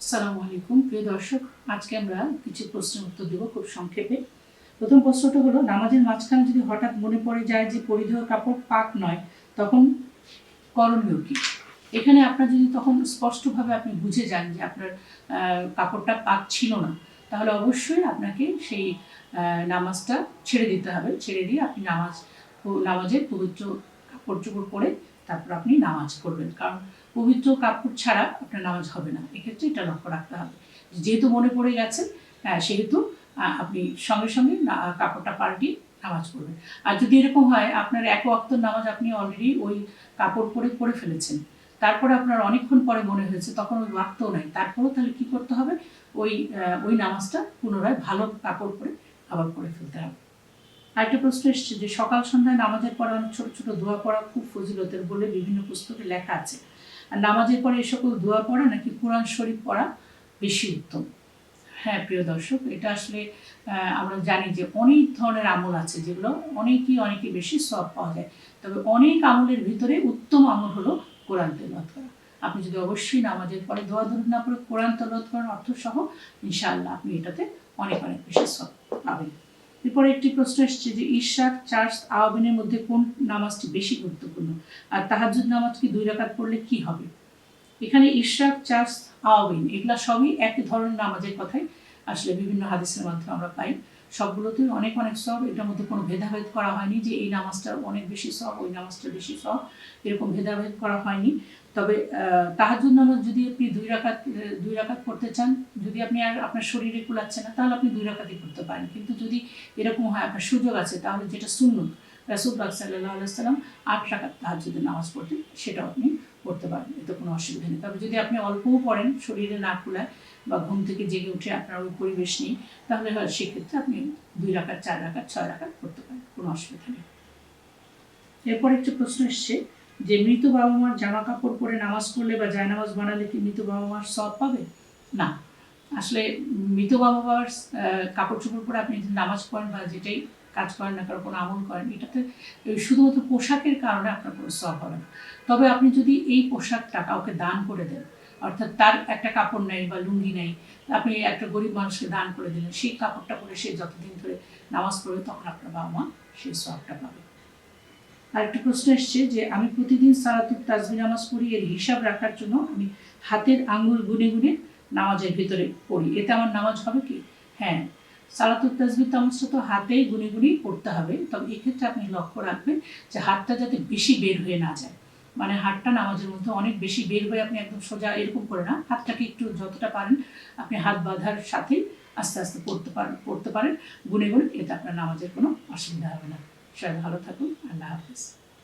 আসসালামু আলাইকুম, প্রিয় দর্শক। আজকে আমরা কিছু প্রশ্নের উত্তর দেব খুব সংক্ষেপে। প্রথম প্রশ্নটা হলো, নামাজের মাঝখানে যদি হঠাৎ মনে পড়ে যায় যে পরিধেয় কাপড় পাক নয়, তখন করণীয় কি? এখানে আপনার যদি তখন স্পষ্টভাবে আপনি বুঝে যান যে আপনার কাপড়টা পাক ছিল না, তাহলে অবশ্যই আপনাকে সেই নামাজটা ছেড়ে দিতে হবে। ছেড়ে দিয়ে আপনি নামাজ, নামাজের পবিত্র কাপড় চোপড় পরে তারপর আপনি নামাজ করবেন কারণ পবিত্র কাপড় ছাড়া আপনার নামাজ হবে না। এক্ষেত্রে এটা লক্ষ্য রাখতে হবে। যেহেতু মনে পড়ে গেছে সেহেতু আপনি সঙ্গে সঙ্গে কাপড়টা পাল্টিয়ে নামাজ পড়বেন। আর যদি এরকম হয়, আপনার এক অক্ত নামাজ আপনি অলরেডি ওই কাপড় পরে পরে ফেলেছেন। তারপরে আপনার অনেকক্ষণ পরে মনে হয়েছে, তখন ওই ওয়াক্তও নাই। তারপরেও তাহলে কি করতে হবে? ওই ওই নামাজটা পুনরায় ভালো কাপড় পরে আবার পরে ফেলতে হবে। আরেকটা প্রশ্ন এসছে যে, সকাল সন্ধ্যায় নামাজের পরে অনেক ছোট ছোট দোয়া পড়া খুব ফজিলতের বলে বিভিন্ন পুস্তকে লেখা আছে। আর নামাজের পরে এই সকল দোয়া পড়া নাকি কোরআন শরীফ পড়া বেশি উত্তম? হ্যাঁ প্রিয় দর্শক, এটা আসলে আমরা জানি যে অনেক ধরনের আমল আছে যেগুলো অনেকই অনেকে বেশি সব পাওয়া যায়। তবে অনেক আমলের ভিতরে উত্তম আমল হলো কোরআন তেলাওয়াত করা। আপনি যদি অবশ্যই নামাজের পরে দোয়া দরুদ না পড়ে, কোরআন তেলাওয়াত করেন অর্থ সহ ইনশাআল্লাহ আপনি এটাতে অনেক অনেক বেশি সব পাবেন। এরপরে একটি প্রশ্ন এসছে যে ঈশাক চার্চ আহ্বানের মধ্যে কোন নামাজটি বেশি গুরুত্বপূর্ণ? আর তাহাজুদ নামাজ কি দুই রাকাত পড়লে কি হবে? এখানে ইশরাক চার্চ আওয়াবিন, এগুলা সবই একই ধরনের নামাজের কথাই আসলে বিভিন্ন হাদিসের মাধ্যমে আমরা পাই। সবগুলোতে অনেক অনেক সব, এটার মধ্যে কোনো ভেদাভেদ করা হয়নি যে এই নামাজটার অনেক বেশি সব, ওই নামাজটার বেশি সব, এরকম ভেদাভেদ করা হয়নি। তবে তাহাজুদ নামাজ যদি আপনি দুই রাকাত দুই রাকাত করতে চান, যদি আপনি আর আপনার শরীরে কুলাচ্ছে না, তাহলে আপনি দুই রাকাতই করতে পারেন। কিন্তু যদি এরকম হয়, আপনার সুযোগ আছে, তাহলে যেটা সুন্নত রাসুল্লাহ সাল্লাহ আলাইসাল্লাম আট রাকাত তাহাজুদের নামাজ পড়তেন, সেটাও আপনি পড়তে পারেন, এতে কোনো অসুবিধা নেই। তবে যদি আপনি অল্পও পড়েন, শরীরে না কুলায় বা ঘুম থেকে জেগে উঠে আপনার ওই পরিবেশ নেই, তাহলে হয় সেক্ষেত্রে আপনি দুই রাকাত চার রাকাত ছয় রাকাত করতে পারেন, কোনো অসুবিধা নেই। এরপর একটি প্রশ্ন এসছে যে, মৃত বাবা মার জামা কাপড় পরে নামাজ পড়লে বা জায়নামাজ বানালে কি মৃত বাবা মার সব পাবে? না। আসলে মৃত বাবা মার কাপড় চোপড় পরে আপনি নামাজ পড়েন বা যেটাই কাজ করেন না, কারও কোনো আমল করেন এটাতে শুধুমাত্র পোশাকের কারণে আপনার কোনো সব হবে না। তবে আপনি যদি এই পোশাকটা কাউকে দান করে দেন, অর্থাৎ তার একটা কাপড় নেই বা লুঙ্গি নেই, আপনি একটা গরিব মানুষকে দান করে দিলেন, সেই কাপড়টা পরে সে যতদিন ধরে নামাজ পড়বে তখন আপনার বাবা মা সেই সবটা পাবে। আরেকটা প্রশ্ন এসছে যে, আমি প্রতিদিন সালাতুল তাজবি নামাজ পড়ি, এর হিসাব রাখার জন্য আমি হাতের আঙ্গুল গুনে গুনে নামাজের ভিতরে পড়ি। এতে আমার নামাজ হবে কি? হ্যাঁ সালাতুল তো হাতেই গুনে গুনেই পড়তে হবে। তবে এক্ষেত্রে আপনি লক্ষ্য রাখবেন যে হাতটা যাতে বেশি বের হয়ে না যায়। মানে হাতটা নামাজের মধ্যে অনেক বেশি বের হয়ে আপনি একদম সোজা এরকম করে না, হাতটাকে একটু যতটা পারেন আপনি হাত বাঁধার সাথে আস্তে আস্তে পড়তে পারেন পড়তে পারেন। গুনে গুনে এতে আপনার নামাজের কোনো অসুবিধা হবে না। সবাই ভালো থাকুন। আল্লাহ হাফিজ।